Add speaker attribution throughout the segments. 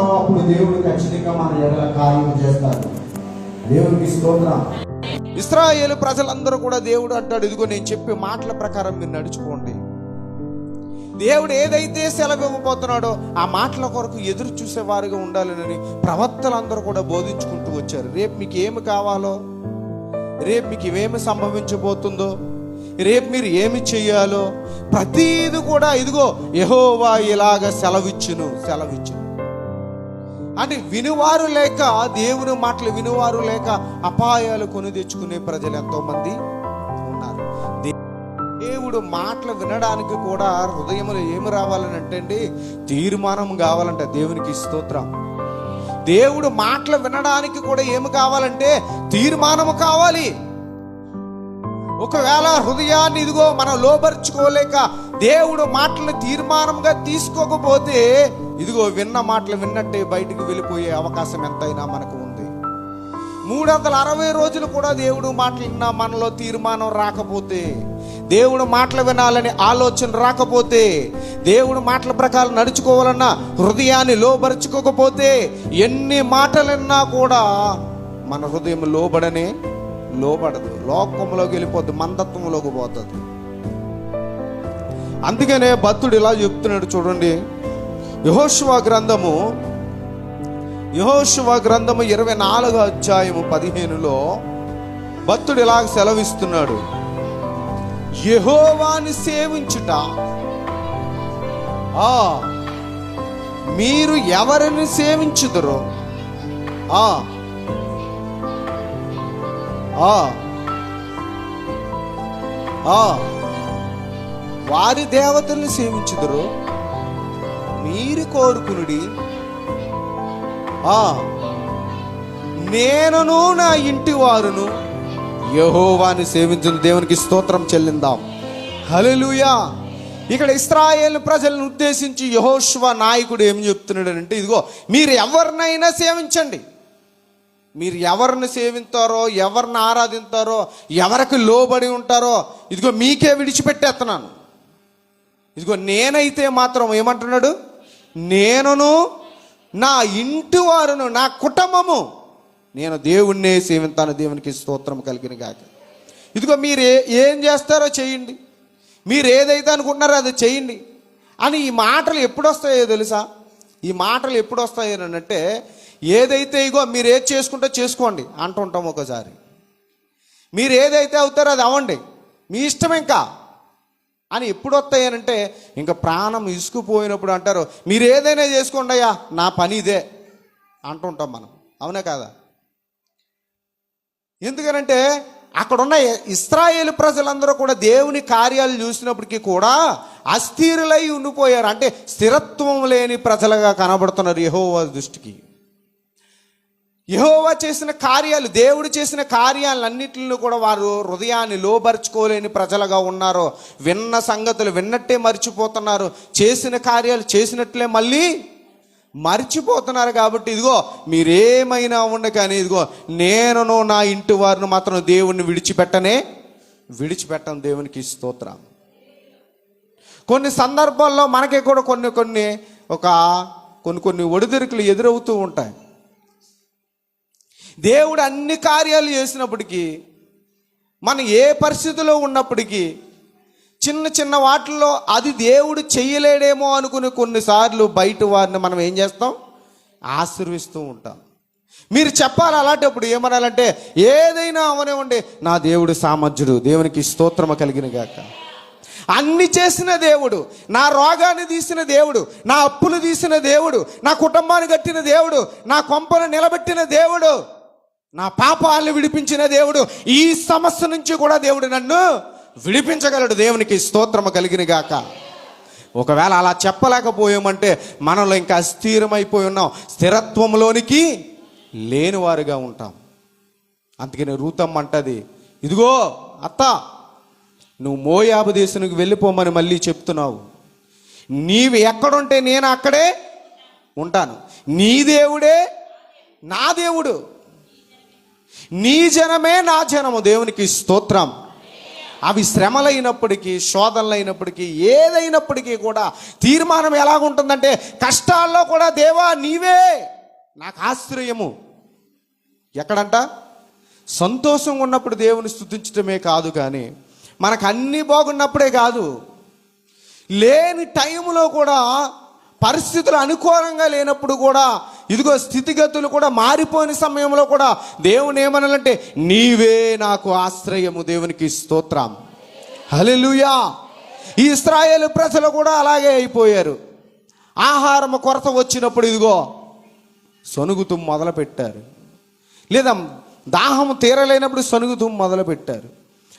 Speaker 1: ఉంటామో అప్పుడు దేవుడు ఖచ్చితంగా మన ఎడల కార్యం చేస్తాడు. దేవుడికి స్తోత్రం.
Speaker 2: ఇస్రాయేల్ ప్రజలందరూ కూడా దేవుడు అంటాడు ఇదిగో నేను చెప్పే మాటల ప్రకారం మీరు నడుచుకోండి. దేవుడు ఏదైతే సెలవు ఇవ్వబోతున్నాడో ఆ మాటల కొరకు ఎదురు చూసేవారుగా ఉండాలని ప్రవక్తలందరూ కూడా బోధించుకుంటూ వచ్చారు. రేపు మీకు ఏమి కావాలో రేపు మీకు ఇవేమి సంభవించబోతుందో రేపు మీరు ఏమి చేయాలో ప్రతీది కూడా ఇదిగో యహోవా ఇలాగ సెలవిచ్చును సెలవిచ్చును. అంటే వినువారు లేక దేవుని మాటలు వినువారు లేక అపాయాలు కొని తెచ్చుకునే ప్రజలు ఎంతో మంది ఉన్నారు దేవుడు మాటలు వినడానికి కూడా హృదయంలో ఏమి రావాలని అంటే అండి తీర్మానం కావాలంట దేవునికి స్తోత్రం. దేవుడు మాటలు వినడానికి కూడా ఏమి కావాలంటే తీర్మానము కావాలి. ఒకవేళ హృదయాన్ని ఇదిగో మనం లోపరుచుకోలేక దేవుడు మాటలు తీర్మానంగా తీసుకోకపోతే ఇదిగో విన్న మాటలు విన్నట్టే బయటికి వెళ్ళిపోయే అవకాశం ఎంతైనా మనకు ఉంది. మూడు వందల అరవై రోజులు కూడా దేవుడు మాటలు విన్నా మనలో తీర్మానం రాకపోతే దేవుడు మాటలు వినాలని ఆలోచన రాకపోతే దేవుడు మాటల ప్రకారం నడుచుకోవాలన్న హృదయాన్ని లోబరుచుకోకపోతే ఎన్ని మాటలు విన్నా కూడా మన హృదయం లోబడనే లోపడదు లోకంలోకి వెళ్ళిపోద్ది మందత్వంలోకి పోతుంది. అందుకనే భక్తుడు ఇలా చెప్తున్నాడు చూడండి. యహోశివ గ్రంథము యహోశివ గ్రంథము ఇరవై నాలుగో అధ్యాయము పదిహేనులో భక్తుడు ఇలా సెలవిస్తున్నాడు. యహోవాని సేవించుట. ఆ మీరు ఎవరిని సేవించుదురో? ఆ ఆ. ఆ. వారి దేవతల్ని సేవించుదురు. మీరు కోరుకునుడి. ఆ. నేనును నా ఇంటి వారును యహోవాని సేవించిన దేవునికి స్తోత్రం చెల్లిందాం. హలలుయా ఇక్కడ ఇస్రాయేల్ ప్రజలను ఉద్దేశించి యహోష్వ నాయకుడు ఏం చెప్తున్నాడు అంటే ఇదిగో మీరు ఎవరినైనా సేవించండి. మీరు ఎవరిని సేవింతారో ఎవరిని ఆరాధిస్తారో ఎవరికి లోబడి ఉంటారో ఇదిగో మీకే విడిచిపెట్టేస్తున్నాను. ఇదిగో నేనైతే మాత్రం ఏమంటున్నాడు? నేనును నా ఇంటి వారును నా కుటుంబము నేను దేవుణ్ణే సేవింతాను దేవునికి స్తోత్రం కలిగిన కాక ఇదిగో మీరు ఏం చేస్తారో చేయండి. మీరు ఏదైతే అనుకుంటున్నారో అది చేయండి. అని ఈ మాటలు ఎప్పుడు వస్తాయో తెలుసా? ఈ మాటలు ఎప్పుడు వస్తాయో అని అంటే ఏదైతే ఇగో మీరు ఏది చేసుకుంటే చేసుకోండి అంటుంటాం ఒకసారి. మీరు ఏదైతే అవుతారో అది అవ్వండి. మీ ఇష్టం ఇంకా. అని ఎప్పుడు వస్తాయనంటే ఇంకా ప్రాణం ఇసుకుపోయినప్పుడు అంటారు మీరు ఏదైనా చేసుకోండి అయ్యా నా పని ఇదే. అంటుంటాం మనం. అవునా కాదా? ఎందుకనంటే అక్కడున్న ఇస్రాయేల్ ప్రజలందరూ కూడా దేవుని కార్యాలు చూసినప్పటికీ కూడా అస్థిరులై ఉండిపోయారు. అంటే స్థిరత్వం లేని ప్రజలుగా కనబడుతున్నారు యహోవా దృష్టికి. యహోవా చేసిన కార్యాలు దేవుడు చేసిన కార్యాలన్నింటిని కూడా వారు హృదయాన్ని లోబరుచుకోలేని ప్రజలుగా ఉన్నారు. విన్న సంగతులు విన్నట్టే మర్చిపోతున్నారు. చేసిన కార్యాలు చేసినట్లే మళ్ళీ మర్చిపోతున్నారు కాబట్టి ఇదిగో మీరేమైనా ఉండ కానీ ఇదిగో నేనును నా ఇంటి వారిని మాత్రం దేవుణ్ణి విడిచిపెట్టనే విడిచిపెట్టం దేవునికి స్తోత్రం. కొన్ని సందర్భాల్లో మనకి కూడా కొన్ని కొన్ని ఒక కొన్ని కొన్ని ఒడిదుడుకులు ఎదురవుతూ ఉంటాయి. దేవుడు అన్ని కార్యాలు చేసినప్పటికీ మనం ఏ పరిస్థితిలో ఉన్నప్పటికీ చిన్న చిన్న వాటిల్లో అది దేవుడు చెయ్యలేడేమో అనుకుని కొన్నిసార్లు బయట వారిని మనం ఏం చేస్తాం? ఆశీర్విస్తూ ఉంటాం. మీరు చెప్పాలి అలాంటప్పుడు ఏమనాలంటే ఏదైనా అవనివ్వండి నా దేవుడు సామర్థ్యుడు దేవునికి స్తోత్రము కలిగిన గాక. అన్ని చేసిన దేవుడు నా రోగాన్ని తీసిన దేవుడు నా అప్పులు తీసిన దేవుడు నా కుటుంబాన్ని కట్టిన దేవుడు నా కొంపను నిలబెట్టిన దేవుడు. నా పాపాలను విడిపించిన దేవుడు ఈ సమస్య నుంచి కూడా దేవుడు నన్ను విడిపించగలడు. దేవునికి స్తోత్రము కలిగిన గాక. ఒకవేళ అలా చెప్పలేకపోయామంటే మనలో ఇంకా అస్థిరమైపోయి ఉన్నాం. స్థిరత్వంలోనికి లేనివారుగా ఉంటాం. అందుకని రూతమ్మ అంటది ఇదిగో అత్త నువ్వు మోయాబు దేశానికి వెళ్ళిపోమని మళ్ళీ చెప్తున్నావు. నీవు ఎక్కడుంటే నేను అక్కడే ఉంటాను. నీ దేవుడే నా దేవుడు. నీ జనమే నా జనము దేవునికి స్తోత్రం. అవి శ్రమలైనప్పటికీ శోధనలైనప్పటికీ ఏదైనప్పటికీ కూడా తీర్మానం ఎలాగుంటుందంటే కష్టాల్లో కూడా దేవా నీవే. నాకు ఆశ్రయము. ఎక్కడంట? సంతోషంగా ఉన్నప్పుడు దేవుని స్థుతించడమే కాదు కానీ మనకు అన్నీ బాగున్నప్పుడే కాదు. లేని టైంలో కూడా పరిస్థితులు అనుకూలంగా లేనప్పుడు కూడా ఇదిగో స్థితిగతులు కూడా మారిపోయిన సమయంలో కూడా దేవుని ఏమనాలంటే నీవే నాకు ఆశ్రయము దేవునికి స్తోత్రం. హలెలుయా ఈ ఇస్రాయేల్ ప్రజలు కూడా అలాగే అయిపోయారు. ఆహారం కొరత వచ్చినప్పుడు ఇదిగో సొనుగుతూ మొదలు పెట్టారు లేదా దాహం తీరలేనప్పుడు సొనుగుతూ మొదలు పెట్టారు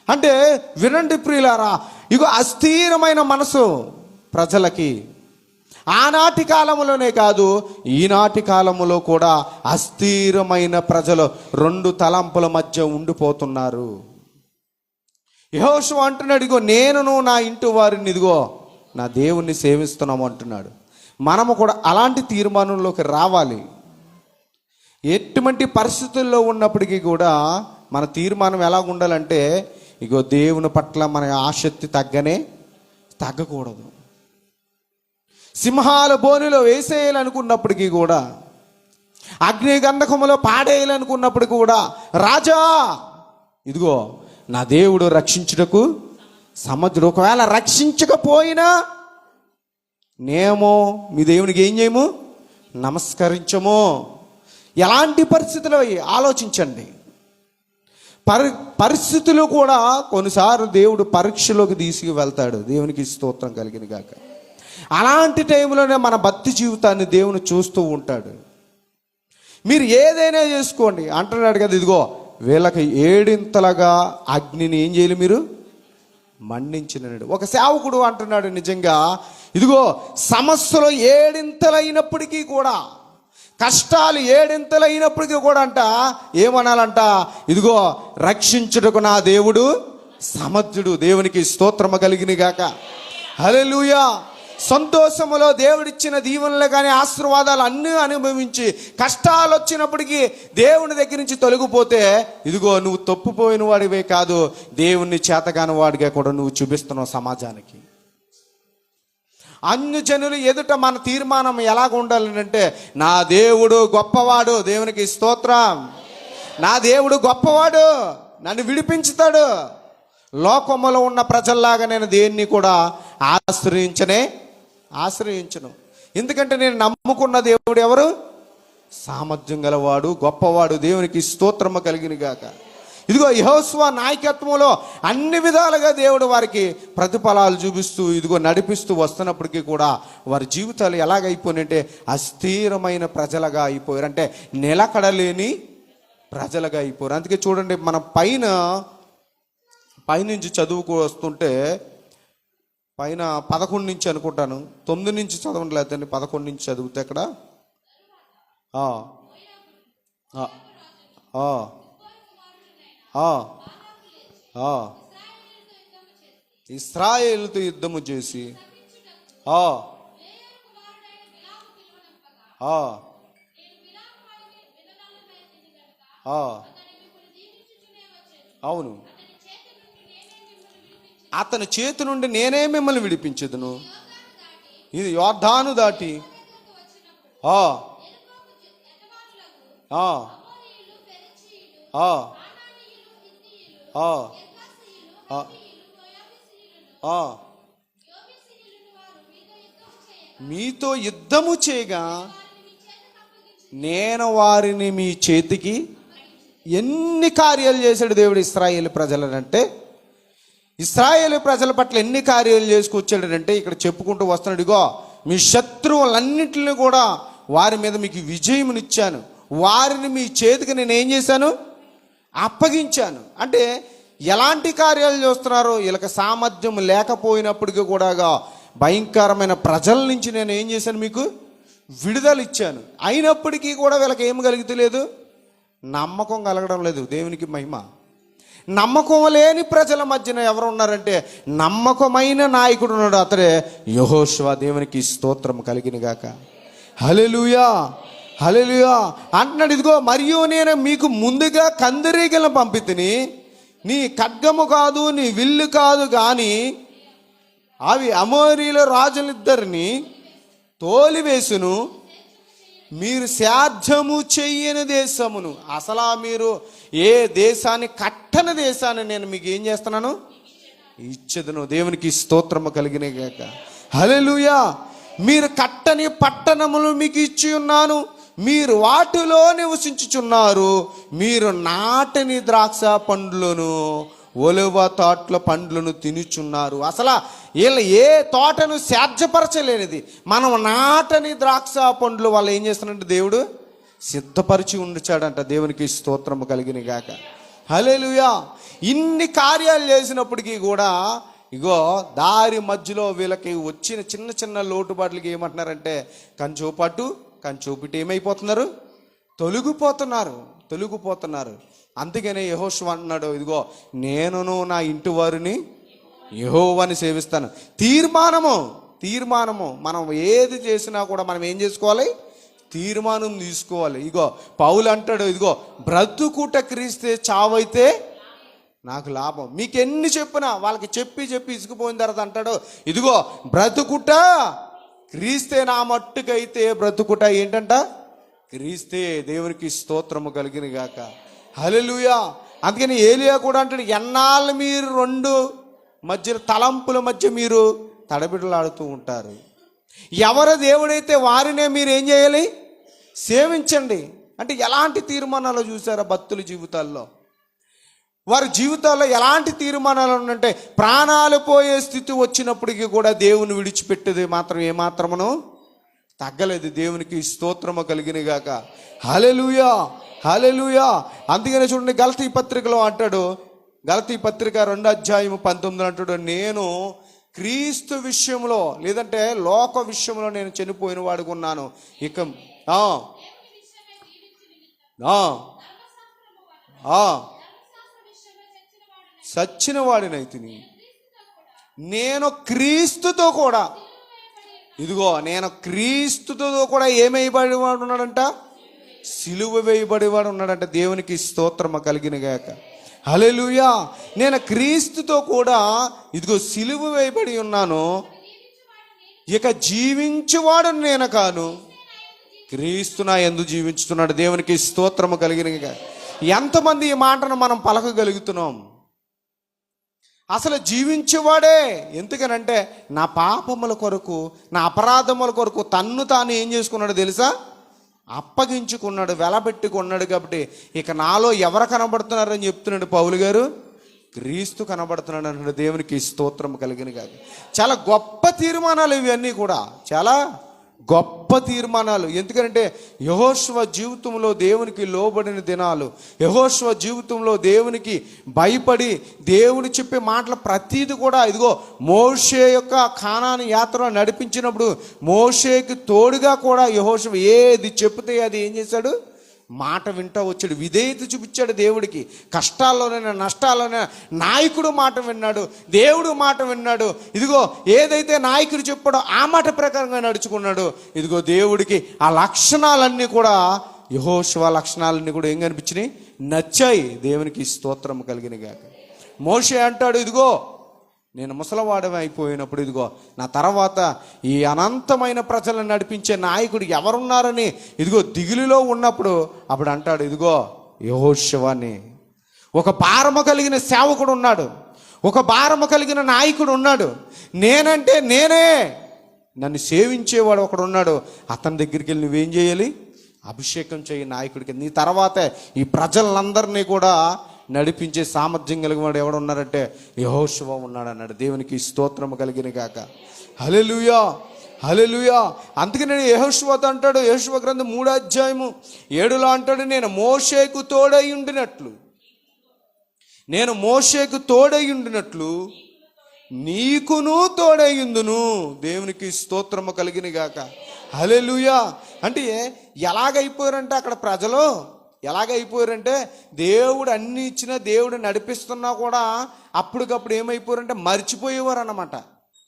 Speaker 2: అంటే వినండి ప్రియులారా ఇగో అస్థిరమైన మనసు ప్రజలకి. ఆనాటి కాలంలోనే కాదు ఈనాటి కాలంలో కూడా అస్థిరమైన ప్రజలు రెండు తలంపుల మధ్య ఉండిపోతున్నారు. యహోషు అంటున్నాడు ఇగో నేనును నా ఇంటి వారిని ఇదిగో నా దేవుణ్ణి సేవిస్తున్నాము అంటున్నాడు. మనము కూడా అలాంటి తీర్మానంలోకి రావాలి. ఎటువంటి పరిస్థితుల్లో ఉన్నప్పటికీ కూడా మన తీర్మానం ఎలా ఉండాలంటే ఇగో దేవుని పట్ల మన ఆసక్తి తగ్గనే తగ్గకూడదు. సింహాల బోనిలో వేసేయాలనుకున్నప్పటికీ కూడా అగ్ని గంధకములో పాడేయాలనుకున్నప్పటికీ కూడా రాజా ఇదిగో నా దేవుడు రక్షించుటకు సమర్థుడు. ఒకవేళ రక్షించకపోయినా నేమో మీ దేవునికి ఏం చేయము? నమస్కరించము. ఎలాంటి పరిస్థితులు అవి? ఆలోచించండి. పరి పరిస్థితులు కూడా కొన్నిసార్లు దేవుడు పరీక్షలోకి తీసుకు వెళ్తాడు దేవునికి స్తోత్రం కలిగిన కాక అలాంటి టైంలోనే మన భక్తి జీవితాన్ని దేవుని చూస్తూ ఉంటాడు. మీరు ఏదైనా చేసుకోండి. అంటున్నాడు కదా ఇదిగో వీళ్ళకి ఏడింతలుగా అగ్నిని ఏం చేయాలి మీరు? మన్నించినడు. ఒక సేవకుడు అంటున్నాడు నిజంగా ఇదిగో సమస్యలు ఏడింతలైనప్పటికీ కూడా కష్టాలు ఏడింతలైనప్పటికీ కూడా అంట ఏమనాలంట? ఇదిగో రక్షించుటకు నా దేవుడు సమర్థుడు. దేవునికి స్తోత్రము కలిగిన గాక సంతోషములో దేవుడిచ్చిన దీవెనలు కానీ ఆశీర్వాదాలు అన్నీ అనుభవించి కష్టాలు వచ్చినప్పటికీ దేవుని దగ్గర నుంచి తొలగిపోతే ఇదిగో నువ్వు తప్పుపోయిన వాడివే కాదు దేవుణ్ణి చేతగాని వాడిగా కూడా నువ్వు చూపిస్తున్నావు సమాజానికి. అన్యజనులు ఎదుట మన తీర్మానం ఎలాగ ఉండాలంటే నా దేవుడు గొప్పవాడు దేవునికి స్తోత్రం. నా దేవుడు గొప్పవాడు నన్ను విడిపించుతాడు. లోకములో ఉన్న ప్రజల్లాగా నేను దేన్ని కూడా ఆశ్రయించనే ఆశ్రయించను. ఎందుకంటే నేను నమ్ముకున్న దేవుడు ఎవరు? సామర్థ్యం గలవాడు గొప్పవాడు దేవునికి స్తోత్రము కలిగిన గాక. ఇదిగో యహోస్వ నాయకత్వంలో అన్ని విధాలుగా దేవుడు వారికి ప్రతిఫలాలు చూపిస్తూ ఇదిగో నడిపిస్తూ వస్తున్నప్పటికీ కూడా వారి జీవితాలు ఎలాగైపోయినంటే అస్థిరమైన ప్రజలుగా అయిపోయారు. అంటే నిలకడలేని ప్రజలుగా అయిపోయారు. అందుకే చూడండి మన పైన పైనుంచి చదువుకు వస్తుంటే పైన పదకొండు నుంచి అనుకుంటాను. తొమ్మిది నుంచి చదవండి లేదండి పదకొండు నుంచి చదివితే అక్కడ ఇస్రాయేల్తో యుద్ధము చేసి. అవును. అతని చేతి నుండి నేనే మిమ్మల్ని విడిపించదును. ఇది యోర్ధాను దాటి. ఆ. ఆ. ఆ. ఆ. ఆ. మీతో యుద్ధము చేయగా నేను వారిని మీ చేతికి ఎన్ని కార్యాలు చేశాడు దేవుడు ఇస్రాయేల్ ప్రజలనంటే ఇస్రాయేల్ ప్రజల పట్ల ఎన్ని కార్యాలు చేసుకొచ్చాడంటే ఇక్కడ చెప్పుకుంటూ వస్తున్నాడు ఇగో మీ శత్రువులన్నింటిని కూడా వారి మీద మీకు విజయమునిచ్చాను. వారిని మీ చేతికి నేను ఏం చేశాను? అప్పగించాను. అంటే ఎలాంటి కార్యాలు చేస్తున్నారో వీళ్ళకి సామర్థ్యం లేకపోయినప్పటికీ కూడా భయంకరమైన ప్రజల నుంచి నేను ఏం చేశాను మీకు విడుదల ఇచ్చాను అయినప్పటికీ కూడా వీళ్ళకి ఏం కలుగుతలేదు? నమ్మకం కలగడం లేదు. దేవునికి మహిమ. నమ్మకం లేని ప్రజల మధ్యన ఎవరు ఉన్నారంటే నమ్మకమైన నాయకుడు ఉన్నాడు. అతడే యహోష్వా దేవునికి స్తోత్రం కలిగిన గాక. హలెలుయా హలెలుయా అంటున్నాడు ఇదిగో మరియు నేను మీకు ముందుగా కందిరీగలను పంపితిని. నీ ఖడ్గము కాదు నీ విల్లు కాదు కానీ అవి అమోరీల రాజులిద్దరిని తోలివేసును. మీరు సాధ్యము చెయ్యని దేశమును అసలా మీరు ఏ దేశాన్ని కట్టని దేశాన్ని నేను మీకు ఏం చేస్తున్నాను? ఇచ్చదును. దేవునికి స్తోత్రము కలిగిన గాక. హలెలుయా మీరు కట్టని పట్టణములు మీకు ఇచ్చి ఉన్నాను. మీరు వాటిలో నివసించుచున్నారు. మీరు నాటని ద్రాక్ష పండ్లను ఒలువ తాట్ల పండ్లను తినుచున్నారు. అసలు వీళ్ళు ఏ తోటను సాధ్యపరచలేనిది మనం నాటని ద్రాక్ష పండ్లు వాళ్ళు ఏం చేస్తున్నారంటే దేవుడు సిద్ధపరిచి ఉండిచాడంట. దేవునికి స్తోత్రము కలిగిన గాక. హలేలుయా ఇన్ని కార్యాలు చేసినప్పటికీ కూడా ఇగో దారి మధ్యలో వీళ్ళకి వచ్చిన చిన్న చిన్న లోటుబాట్లకి ఏమంటున్నారంటే కంచోపాటు కంచోపిటి ఏమైపోతున్నారు? తొలగిపోతున్నారు తొలగిపోతున్నారు. అందుకనే యహోషు అంటున్నాడు ఇదిగో నేనును నా ఇంటి వారిని యహోవాని సేవిస్తాను. తీర్మానము తీర్మానము. మనం ఏది చేసినా కూడా మనం ఏం చేసుకోవాలి? తీర్మానం తీసుకోవాలి. ఇగో పౌలు అంటాడు ఇదిగో బ్రతుకుట క్రీస్తే చావైతే నాకు లాభం. మీకు ఎన్ని చెప్పినా వాళ్ళకి చెప్పి చెప్పి ఇసుకుపోయిన తర్వాత అంటాడు ఇదిగో బ్రతుకుట క్రీస్తే నా మట్టుకైతే బ్రతుకుట ఏంటంట? క్రీస్తే దేవునికి స్తోత్రము కలిగిన గాక హల్లెలూయా. అందుకని ఏలియా కూడా అంటాడు ఎన్నాళ్ళు మీరు రెండు మధ్యలో తలంపుల మధ్య మీరు తడబిడలాడుతూ ఉంటారు. ఎవరు దేవుడైతే వారినే మీరు ఏం చేయాలి? సేవించండి. అంటే ఎలాంటి తీర్మానాలు చూసారా భక్తుల జీవితాల్లో? వారి జీవితాల్లో ఎలాంటి తీర్మానాలు ఉంటే ప్రాణాలు పోయే స్థితి వచ్చినప్పటికీ కూడా దేవుని విడిచిపెట్టేది మాత్రం ఏమాత్రమును తగ్గలేదు. దేవునికి స్తోత్రము కలిగిన గాక. హలెలుయా హలెలుయా అందుకనే చూడండి గలతీ పత్రికలో అంటాడు గలతీ పత్రిక రెండు అధ్యాయం పంతొమ్మిది అంటాడు నేను క్రీస్తు విషయంలో లేదంటే లోక విషయంలో నేను చనిపోయిన వాడుకున్నాను ఇక సచ్చిన వాడినైతిని. నేను క్రీస్తుతో కూడా ఇదిగో నేను క్రీస్తుతో కూడా ఏమైబడి వాడు ఉన్నాడంట సిలువ వేయబడేవాడు ఉన్నాడంట దేవునికి స్తోత్రమ కలిగిన గాక. హలెలుయా నేను క్రీస్తుతో కూడా ఇదిగో సిలువు వేయబడి ఉన్నాను. ఇక జీవించువాడు నేను కాను. క్రీస్తు నా ఎందు జీవించుతున్నాడు. దేవునికి స్తోత్రము కలిగిన ఎంతమంది ఈ మాటను మనం పలకగలుగుతున్నాం? అసలు జీవించేవాడే. ఎందుకనంటే నా పాపముల కొరకు నా అపరాధముల కొరకు తన్ను తాను ఏం చేసుకున్నాడు తెలుసా? అప్పగించుకున్నాడు వెలబెట్టుకున్నాడు కాబట్టి ఇక నాలో ఎవరు కనబడుతున్నారని చెప్తున్నాడు పౌలు గారు? క్రీస్తు కనబడుతున్నాడు అన్నాడు దేవునికి స్తోత్రం కలిగిన కాదు చాలా గొప్ప తీర్మానాలు ఇవన్నీ కూడా. చాలా గొప్ప తీర్మానాలు. ఎందుకంటే యహోశ్వ జీవితంలో దేవునికి లోబడిన దినాలు యహోశ్వ జీవితంలో దేవునికి భయపడి దేవుని చెప్పే మాటల ప్రతీది కూడా ఇదిగో మోషే యొక్క ఖానాన్ని యాత్ర నడిపించినప్పుడు మోషేకి తోడుగా కూడా యహోశ్వ ఏది చెప్తే అది ఏం చేశాడు? మాట వింటా వచ్చాడు. విధేయత చూపించాడు దేవుడికి. కష్టాల్లోనైనా నష్టాల్లోనైనా నాయకుడు మాట విన్నాడు దేవుడు మాట విన్నాడు. ఇదిగో ఏదైతే నాయకుడు చెప్పాడో ఆ మాట ప్రకారంగా నడుచుకున్నాడు. ఇదిగో దేవుడికి ఆ లక్షణాలన్నీ కూడా యహోశివ లక్షణాలన్నీ కూడా ఏం కనిపించినాయి? నచ్చాయి. దేవునికి స్తోత్రం కలిగిన గాక మోషే అంటాడు ఇదిగో నేను ముసలవాడమే అయిపోయినప్పుడు ఇదిగో నా తర్వాత ఈ అనంతమైన ప్రజలను నడిపించే నాయకుడు ఎవరున్నారని ఇదిగో దిగులులో ఉన్నప్పుడు అప్పుడు అంటాడు ఇదిగో యహోశివాన్ని ఒక భారమ కలిగిన సేవకుడు ఉన్నాడు. ఒక భారమ కలిగిన నాయకుడు ఉన్నాడు. నేనంటే నేనే. నన్ను సేవించేవాడు ఒకడు ఉన్నాడు. అతని దగ్గరికి వెళ్ళి నువ్వేం చేయాలి? అభిషేకం చేయి నాయకుడికి. నీ తర్వాతే ఈ ప్రజలందరినీ కూడా నడిపించే సామర్థ్యం కలిగిన వాడు ఎవడు ఉన్నారంటే యహోశివ ఉన్నాడు అన్నాడు దేవునికి స్తోత్రం కలిగిన కాక హలెలుయా హలెలుయా అందుకే నేను యహోశివత అంటాడు. యహోశివ గ్రంథం మూడో అధ్యాయము ఏడులో అంటాడు నేను మోషేకు తోడై ఉండినట్లు నేను మోషేకు తోడై ఉండినట్లు నీకును తోడయ్యుందును దేవునికి స్తోత్రము కలిగిన గాక. హలెలుయా అంటే ఎలాగైపోయారంటే అక్కడ ప్రజలు? ఎలాగైపోయారంటే దేవుడు అన్ని ఇచ్చినా దేవుడు నడిపిస్తున్నా కూడా అప్పటికప్పుడు ఏమైపోయారంటే మర్చిపోయేవారు అన్నమాట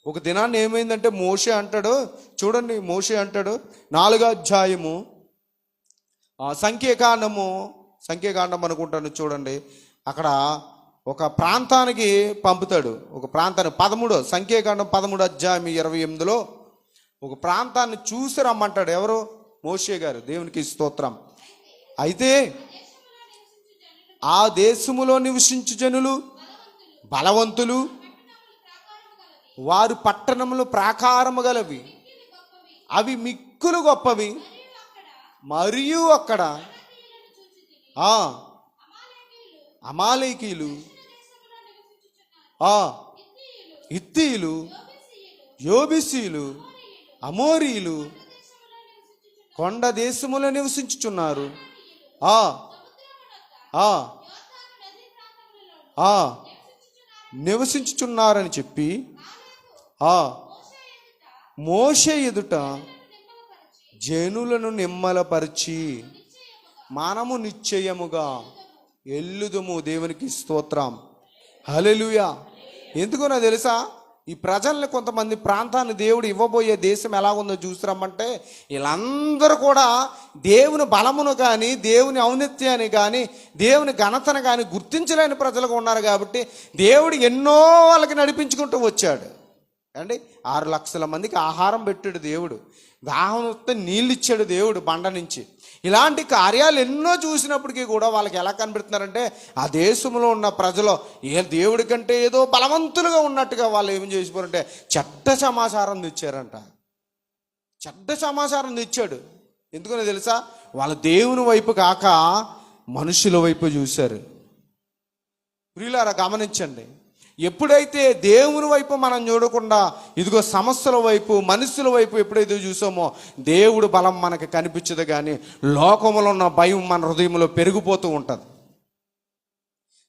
Speaker 2: ఒక దినాన్ని ఏమైందంటే మోషే అంటాడు చూడండి మోషే అంటాడు నాలుగో అధ్యాయము ఆ, సంఖ్యాకాండము సంఖ్యాకాండం అనుకుంటాను చూడండి అక్కడ ఒక ప్రాంతానికి పంపుతాడు. ఒక ప్రాంతానికి పదమూడో సంఖ్యాకాండం పదమూడు అధ్యాయం ఇరవై ఎనిమిదిలో ఒక ప్రాంతాన్ని చూసి రమ్మంటాడు ఎవరు? మోషే గారు దేవునికి స్తోత్రం. అయితే ఆ దేశములో నివసించు జనులు బలవంతులు. వారు పట్టణములు ప్రాకారము గలవి. అవి మిక్కులు గొప్పవి. మరియు అక్కడ ఆ అమాలేకీలు ఆ ఇత్తీలు యోబిసీలు అమోరీలు కొండ దేశములో నివసించుచున్నారు. నివసించుచున్నారని చెప్పి ఆ. మోషే ఎదుట జనులను నిమ్మలపరిచి మనము నిశ్చయముగా ఎల్లుదము దేవునికి స్తోత్రం. హలెలుయా ఎందుకో నాకు తెలుసా? ఈ ప్రజల్ని కొంతమంది ప్రాంతాన్ని దేవుడు ఇవ్వబోయే దేశం ఎలా ఉందో చూసిరమ్మంటే వీళ్ళందరూ కూడా దేవుని బలమును కానీ దేవుని ఔన్నత్యాన్ని కానీ దేవుని ఘనతను కానీ గుర్తించలేని ప్రజలుగా ఉన్నారు కాబట్టి దేవుడు ఎన్నో వాళ్ళకి నడిపించుకుంటూ వచ్చాడు. అండి ఆరు లక్షల మందికి ఆహారం పెట్టాడు దేవుడు. దాహం వస్తే నీళ్ళు ఇచ్చాడు దేవుడు బండ నుంచి. ఇలాంటి కార్యాలు ఎన్నో చూసినప్పటికీ కూడా వాళ్ళకి ఎలా కనిపెడుతున్నారంటే ఆ దేశంలో ఉన్న ప్రజలు ఏ దేవుడి కంటే ఏదో బలవంతులుగా ఉన్నట్టుగా వాళ్ళు ఏం చేసిపోరంటే చెడ్డ సమాచారం తెచ్చారంట. చెడ్డ సమాచారం తెచ్చాడు. ఎందుకని తెలుసా? వాళ్ళ దేవుని వైపు కాక మనుషుల వైపు చూశారు. ప్రియులారా గమనించండి. ఎప్పుడైతే దేవుని వైపు మనం చూడకుండా ఇదిగో సమస్యల వైపు మనుషుల వైపు ఎప్పుడైతే చూసామో దేవుడు బలం మనకి కనిపించదు కానీ లోకంలో ఉన్న భయం మన హృదయంలో పెరిగిపోతూ ఉంటుంది.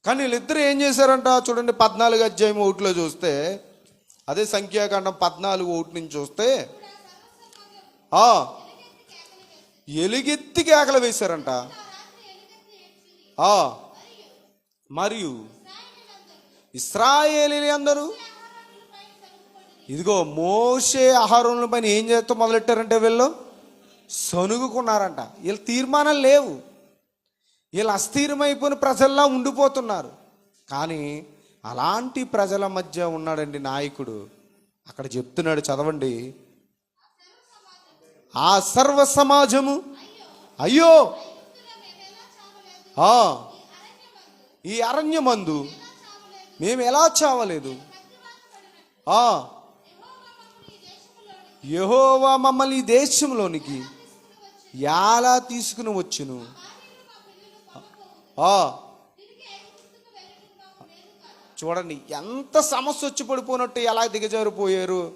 Speaker 2: కానీ వీళ్ళిద్దరు ఏం చేశారంట? చూడండి పద్నాలుగు అధ్యాయం ఒకటిలో చూస్తే అదే సంఖ్యాకాండం పద్నాలుగు ఒకటి నుంచి చూస్తే ఎలుగెత్తి కేకలు వేశారంట. మరియు ఇస్రాయేలీ అందరూ ఇదిగో మోసే ఆహారంలో పైన ఏం చేస్తూ మొదలెట్టారంటే వీళ్ళు? సనుగుకున్నారంట వీళ్ళ తీర్మానం లేవు. వీళ్ళు అస్థిరమైపోయిన ప్రజల్లా ఉండిపోతున్నారు. కానీ అలాంటి ప్రజల మధ్య ఉన్నాడండి నాయకుడు. అక్కడ చెప్తున్నాడు చదవండి. ఆ సర్వ సమాజము. అయ్యో! ఈ అరణ్యమందు మేము ఎలా చావలేదు? ఆ. యహోవా మమ్మల్ని ఈ దేశంలోనికి ఎలా తీసుకుని వచ్చును? ఆ. చూడండి ఎంత సమస్య వచ్చి పడిపోయినట్టు ఎలా దిగజారిపోయారు?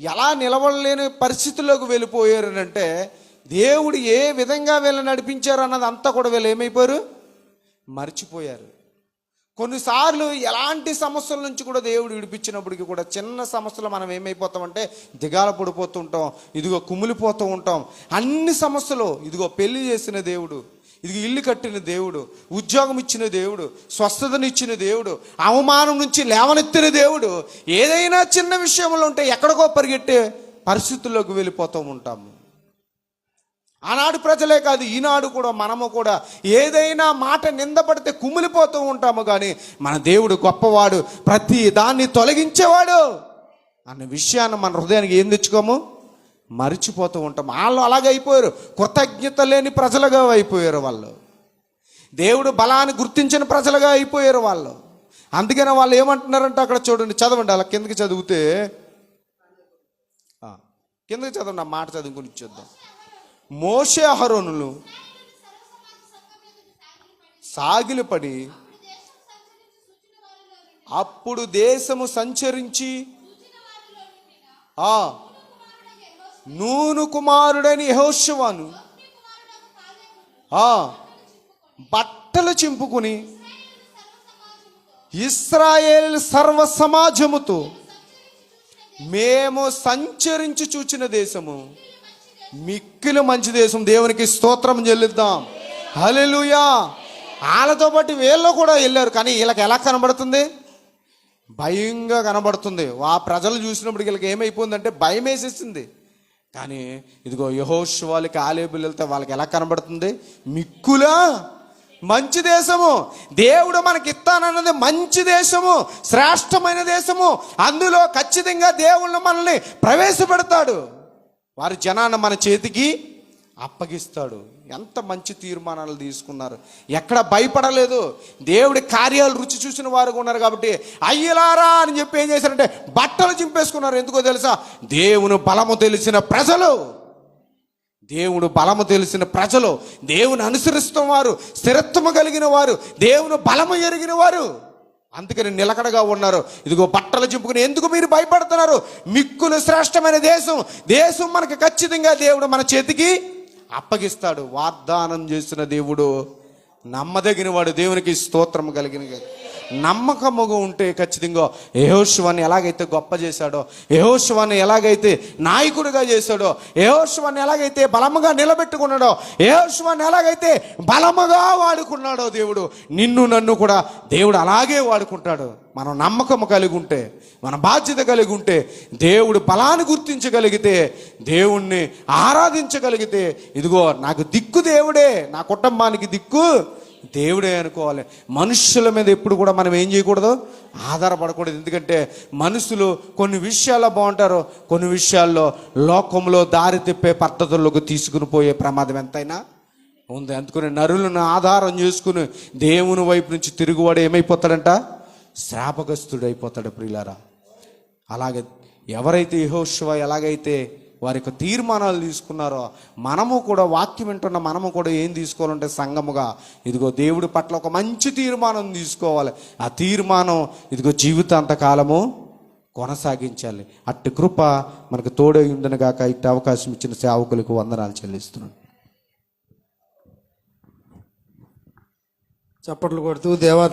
Speaker 2: ఎలా నిలబడలేని పరిస్థితుల్లోకి వెళ్ళిపోయారు అంటే దేవుడు ఏ విధంగా వీళ్ళని నడిపించారు అన్నది అంతా కూడా వీళ్ళు ఏమైపోయారు? మర్చిపోయారు. కొన్నిసార్లు ఎలాంటి సమస్యల నుంచి కూడా దేవుడు విడిపించినప్పటికీ కూడా చిన్న సమస్యలు మనం ఏమైపోతామంటే దిగాల పడిపోతుంటాం ఇదిగో కుమిలిపోతూ ఉంటాం. అన్ని సమస్యలు ఇదిగో పెళ్ళి చేసిన దేవుడు ఇదిగో ఇల్లు కట్టిన దేవుడు ఉద్యోగం ఇచ్చిన దేవుడు స్వస్థతనిచ్చిన దేవుడు అవమానం నుంచి లేవనెత్తిన దేవుడు ఏదైనా చిన్న విషయంలో ఉంటే ఎక్కడికో పరిగెట్టే పరిస్థితుల్లోకి వెళ్ళిపోతూ ఉంటాము. ఆనాడు ప్రజలే కాదు ఈనాడు కూడా మనము కూడా ఏదైనా మాట నిందపడితే కుమిలిపోతూ ఉంటాము కానీ మన దేవుడు గొప్పవాడు ప్రతి దాన్ని తొలగించేవాడు. అన్న విషయాన్ని మన హృదయానికి ఏం తెచ్చుకోము? మరిచిపోతూ ఉంటాం వాళ్ళు అలాగే అయిపోయారు. కృతజ్ఞత లేని ప్రజలుగా అయిపోయారు వాళ్ళు. దేవుడు బలాన్ని గుర్తించిన ప్రజలుగా అయిపోయారు వాళ్ళు. అందుకనే వాళ్ళు ఏమంటున్నారంటే అక్కడ చూడండి చదవండి అలా కిందకి చదివితే కిందకి చదవండి ఆ మాట చదువుకుని చూద్దాం మోషే అహరోనులు సాగిలపడి అప్పుడు దేశము సంచరించి ఆ నూను కుమారుడని యహోశవాను ఆ బట్టలు చింపుకుని ఇస్రాయేల్ సర్వ సమాజముతో మేము సంచరించి చూచిన దేశము. మిక్కిలి మంచి దేశం. దేవునికి స్తోత్రం చెల్లిద్దాం. హలెలుయా వాళ్ళతో పాటు వీళ్ళు కూడా వెళ్ళారు. కానీ వీళ్ళకి ఎలా కనబడుతుంది? భయంగా కనబడుతుంది. ఆ ప్రజలు చూసినప్పుడు వీళ్ళకి ఏమైపోయిందంటే భయం వేసేసింది. కానీ ఇదిగో యహోష్ వాళ్ళకి ఆలేబులు వెళ్తే వాళ్ళకి ఎలా కనబడుతుంది? మిక్కులా మంచి దేశము. దేవుడు మనకి ఇస్తానన్నది మంచి దేశము శ్రేష్టమైన దేశము. అందులో ఖచ్చితంగా దేవుళ్ళు మనల్ని ప్రవేశపెడతాడు. వారి జనాన్ని మన చేతికి అప్పగిస్తాడు. ఎంత మంచి తీర్మానాలు తీసుకున్నారు. ఎక్కడ భయపడలేదు. దేవుడి కార్యాలు రుచి చూసిన వారు ఉన్నారు కాబట్టి అయ్యలారా అని చెప్పి ఏం చేశారంటే బట్టలు చింపేసుకున్నారు. ఎందుకో తెలుసా? దేవుని బలము తెలిసిన ప్రజలు. దేవుడు బలము తెలిసిన ప్రజలు. దేవుని అనుసరిస్తున్న వారు స్థిరత్వము కలిగిన వారు దేవుని బలము ఎరిగిన వారు. అందుకని నిలకడగా ఉన్నారు. ఇదిగో బట్టలు చింపుకుని ఎందుకు మీరు భయపడుతున్నారు? మిక్కులు శ్రేష్టమైన దేశం. దేశం మనకు ఖచ్చితంగా దేవుడు మన చేతికి అప్పగిస్తాడు. వాగ్దానం చేసిన దేవుడు నమ్మదగిన వాడు దేవునికి స్తోత్రం కలిగిన నమ్మకముగా ఉంటే ఖచ్చితంగా యహోశివాన్ని ఎలాగైతే గొప్ప చేశాడో యహోశివాన్ని ఎలాగైతే నాయకుడిగా చేశాడో యహోశివాన్ని ఎలాగైతే బలముగా నిలబెట్టుకున్నాడో యహోశివాన్ని ఎలాగైతే బలముగా వాడుకున్నాడో దేవుడు నిన్ను నన్ను కూడా దేవుడు అలాగే వాడుకుంటాడు. మనం నమ్మకము కలిగి ఉంటే మన బాధ్యత కలిగి ఉంటే దేవుడు బలాన్ని గుర్తించగలిగితే దేవుణ్ణి ఆరాధించగలిగితే ఇదిగో నాకు దిక్కు దేవుడే నా కుటుంబానికి దిక్కు దేవుడే అనుకోవాలి. మనుషుల మీద ఎప్పుడు కూడా మనం ఏం చేయకూడదు? ఆధారపడకూడదు. ఎందుకంటే మనుషులు కొన్ని విషయాల్లో బాగుంటారు కొన్ని విషయాల్లో లోకంలో దారి తిప్పే పద్ధతుల్లోకి తీసుకుని పోయే ప్రమాదం ఎంతైనా ఉంది. అందుకుని నరులను ఆధారం చేసుకుని దేవుని వైపు నుంచి తిరుగువాడు ఏమైపోతాడంట? శ్రాపగస్తుడు అయిపోతాడు ప్రియులారా. అలాగే ఎవరైతే యహోశివ ఎలాగైతే వారి యొక్క తీర్మానాలు తీసుకున్నారో మనము కూడా వాక్యం వింటున్న మనము కూడా ఏం తీసుకోవాలంటే సంఘముగా ఇదిగో దేవుడి పట్ల ఒక మంచి తీర్మానం తీసుకోవాలి. ఆ తీర్మానం ఇదిగో జీవితాంత కాలము కొనసాగించాలి. అట్టి కృప మనకు తోడై ఉందని గాక. ఇట్టి అవకాశం ఇచ్చిన సేవకులకు వందనాలు చెల్లిస్తున్నాను.
Speaker 3: చప్పట్లు కొడుతూ దేవా